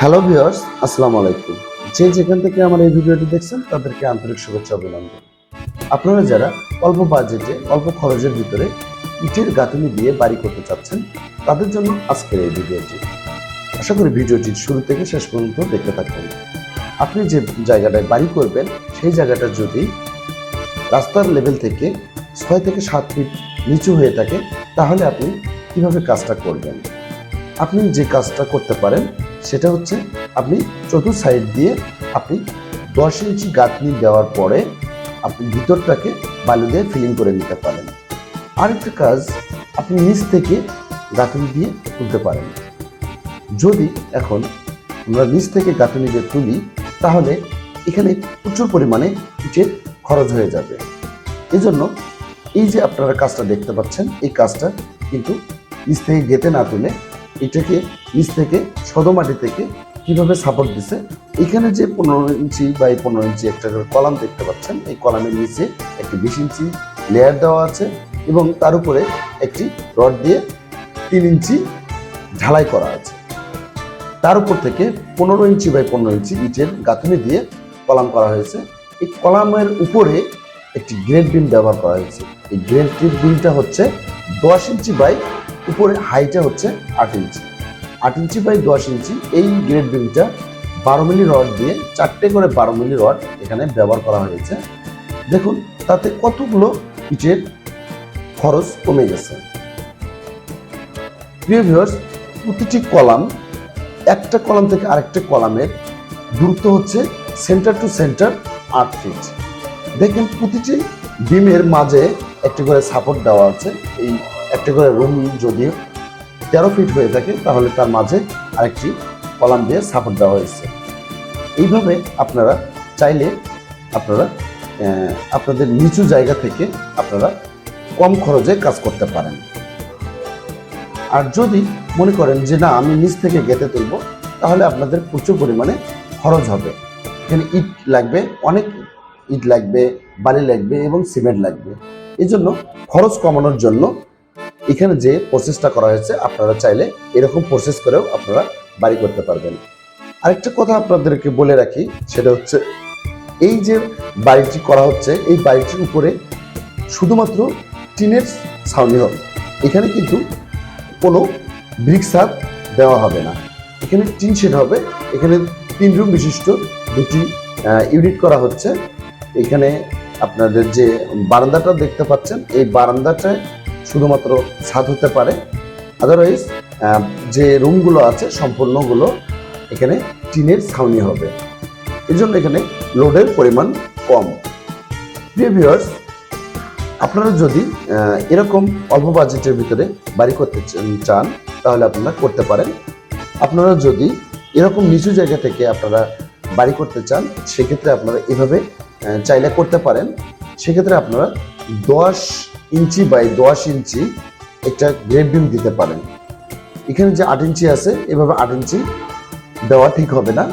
Hello viewers, আসসালামু আলাইকুম। যে যেখান থেকে আমার এই ভিডিওটি দেখছেন, তাদেরকে আন্তরিক শুভেচ্ছা অভিনন্দন। আপনারা যারা অল্প বাজেটে, অল্প খরচের ভিতরে ইটের গাঁথনি দিয়ে বাড়ি করতে চাচ্ছেন, তাদের জন্য আজকের এই ভিডিওটি। আশা করি ভিডিওটি শুরু থেকে শেষ পর্যন্ত দেখতে থাকবেন আপনি যে জায়গাটায় বাড়ি করবেন, সেই জায়গাটা যদি রাস্তার লেভেল থেকে ছয় থেকে সাত ফিট নিচু হয়ে থাকে, তাহলে আপনি কীভাবে কাজটা করবেন? আপনি যে কাজটা করতে পারেন সেটা হচ্ছে আপনি চতুর্থ সাইড দিয়ে আপনি দশ ইঞ্চি গাঁথনি দেওয়ার পরে আপনি ভিতরটাকে বালু দিয়ে ফিলিং করে নিতে পারেন। আরেকটা কাজ, আপনি নিচ থেকে গাঁথনি দিয়ে তুলতে পারেন। যদি এখন আমরা নিচ থেকে গাঁথনি দিয়ে তুলি, তাহলে এখানে প্রচুর পরিমাণে ইটের খরচ হয়ে যাবে। এজন্য এই যে আপনারা কাজটা দেখতে পাচ্ছেন, এই কাজটা কিন্তু নিচ থেকে গেতে না তুলে এটাকে নিচ থেকে সদমাটি থেকে কীভাবে সাপোর্ট দিছে? এখানে যে পনেরো ইঞ্চি বা এই পনেরো ইঞ্চি একটা করে কলাম দেখতে পাচ্ছেন। এই কলামের নিচে একটি বিশ ইঞ্চি লেয়ার দেওয়া আছে এবং তার উপরে একটি রড দিয়ে তিন ইঞ্চি ঢালাই করা আছে। তার উপর থেকে পনেরো ইঞ্চি বাই পনেরো ইঞ্চি ইটের গাঁথনি দিয়ে কলাম করা হয়েছে। এই কলামের উপরে একটি গ্রেড বিম ব্যবহার করা হয়েছে। এই গ্রেড বিমটা হচ্ছে দশ ইঞ্চি বাই উপরে হাইটে হচ্ছে আট ইঞ্চি। আট ইঞ্চি বাই দশ ইঞ্চি, এই গ্রেড বিমটা বারো মিলি রড দিয়ে চারটে করে বারো মিলি রড এখানে ব্যবহার করা হয়েছে। দেখুন, তাতে কতগুলো ইটের খরচ কমে গেছে। প্রিয় ভিউয়ার্স প্রতিটি কলাম, একটা কলাম থেকে আরেকটা কলামের দূরত্ব হচ্ছে সেন্টার টু সেন্টার আট ফিট দেখেন, প্রতিটি বিমের মাঝে একটি করে সাপোর্ট দেওয়া আছে এই একটা করে রুম যদি তেরো ফিট হয়ে থাকে, তাহলে তার মাঝে আরেকটি কলাম দিয়ে সাপোর্ট দেওয়া হয়েছে। এইভাবে আপনারা চাইলে আপনারা আপনাদের নিচু জায়গা থেকে আপনারা কম খরচে কাজ করতে পারেন। আর যদি মনে করেন যে, না, আমি নিচ থেকে গেতে তুলব তাহলে আপনাদের প্রচুর পরিমাণে খরচ হবে। এখানে ইট লাগবে, অনেক ইট লাগবে, বালি লাগবে এবং সিমেন্ট লাগবে। এই জন্য খরচ কমানোর জন্য এখানে যে প্রসেসটা করা হয়েছে, আপনারা চাইলে এরকম প্রসেস করেও আপনারা বাড়ি করতে পারবেন। আরেকটা কথা আপনাদেরকে বলে রাখি, সেটা হচ্ছে এই যে বাড়িটি করা হচ্ছে, এই বাড়িটির উপরে শুধুমাত্র টিনের ছাউনি হবে। এখানে কিন্তু কোনো ব্রিক ছাদ দেওয়া হবে না। এখানে টিন শেড হবে, এখানে তিন রুম বিশিষ্ট দুটি ইউনিট করা হচ্ছে। এখানে আপনাদের যে বারান্দাটা দেখতে পাচ্ছেন, এই বারান্দাটায় শুধুমাত্র ছাদ হতে পারে। আদারওয়াইজ যে রুমগুলো আছে, সম্পূর্ণগুলো এখানে টিনের ছাউনি হবে। এই জন্য এখানে লোডের পরিমাণ কম। প্রিয় ভিউয়ার্স আপনারা যদি এরকম অল্প বাজেটের ভিতরে বাড়ি করতে চান, তাহলে আপনারা করতে পারেন। আপনারা যদি এরকম নিচু জায়গা থেকে আপনারা বাড়ি করতে চান, সেক্ষেত্রে আপনারা এভাবে চাইলে করতে পারেন। সেক্ষেত্রে আপনারা দশ ইঞ্চি বাই দশ ইঞ্চি একটা গ্রেড বিম দিতে পারেন। এখানে যে আট ইঞ্চি আছে, এভাবে আট ইঞ্চি দেওয়া ঠিক হবে না।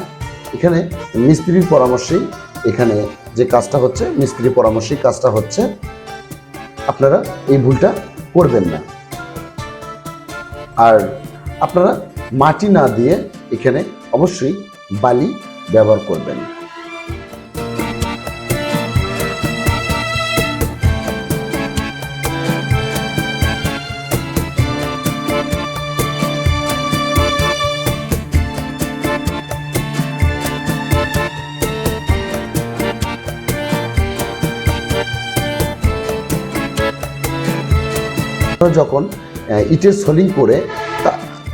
এখানে মিস্ত্রির পরামর্শেই এখানে যে কাজটা হচ্ছে মিস্ত্রির পরামর্শেই কাজটা হচ্ছে, আপনারা এই ভুলটা করবেন না। আর আপনারা মাটি না দিয়ে এখানে অবশ্যই বালি ব্যবহার করবেন। যখন ইটের সোলিং করে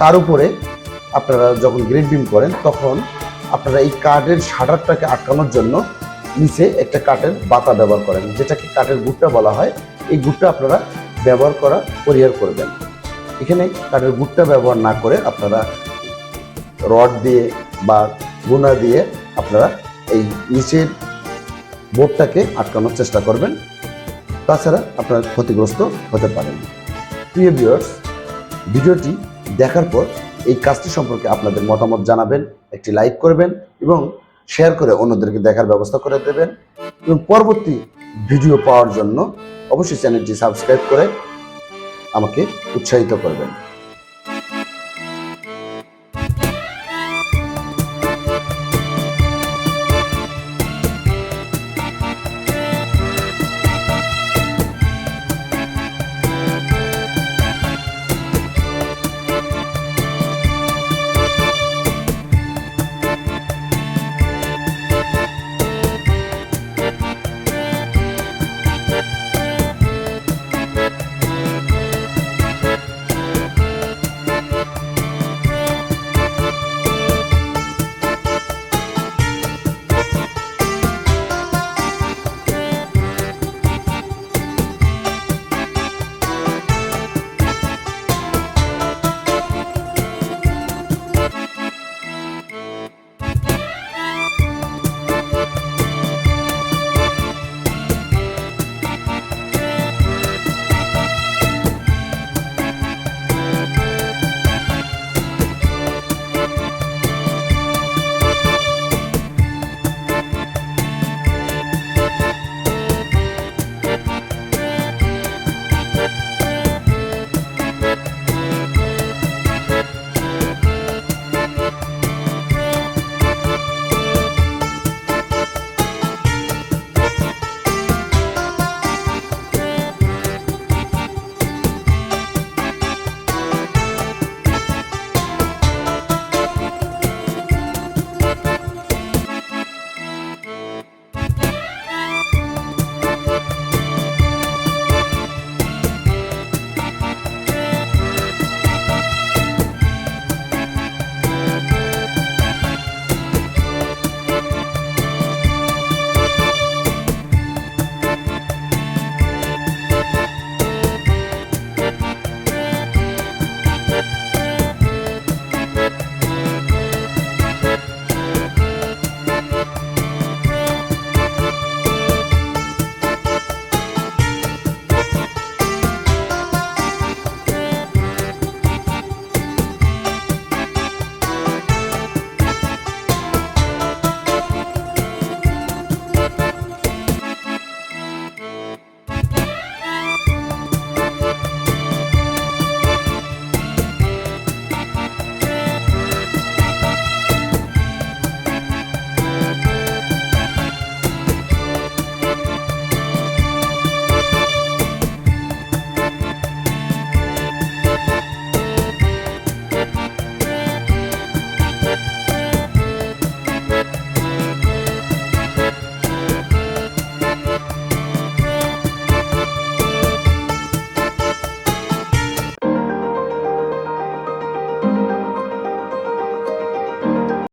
তার উপরে আপনারা যখন গ্রেড বিম করেন, তখন আপনারা এই কাঠের শাটারটাকে আটকানোর জন্য নিচে একটা কাঠের বাতা ব্যবহার করেন, যেটাকে কাঠের গুটটা বলা হয়। এই গুটটা আপনারা ব্যবহার করা, পরিহার করবেন এখানে কাঠের গুটটা ব্যবহার না করে আপনারা রড দিয়ে বা গুনা দিয়ে আপনারা এই নিচের বোর্ডটাকে আটকানোর চেষ্টা করবেন। তাছাড়া আপনারা ক্ষতিগ্রস্ত হতে পারেন। প্রিয় ভিউয়ার্স, ভিডিওটি দেখার পর এই কাজটি সম্পর্কে আপনাদের মতামত জানাবেন, একটি লাইক করবেন এবং শেয়ার করে অন্যদেরকে দেখার ব্যবস্থা করে দেবেন। এবং পরবর্তী ভিডিও পাওয়ার জন্য অবশ্যই চ্যানেলটি সাবস্ক্রাইব করে আমাকে উৎসাহিত করবেন।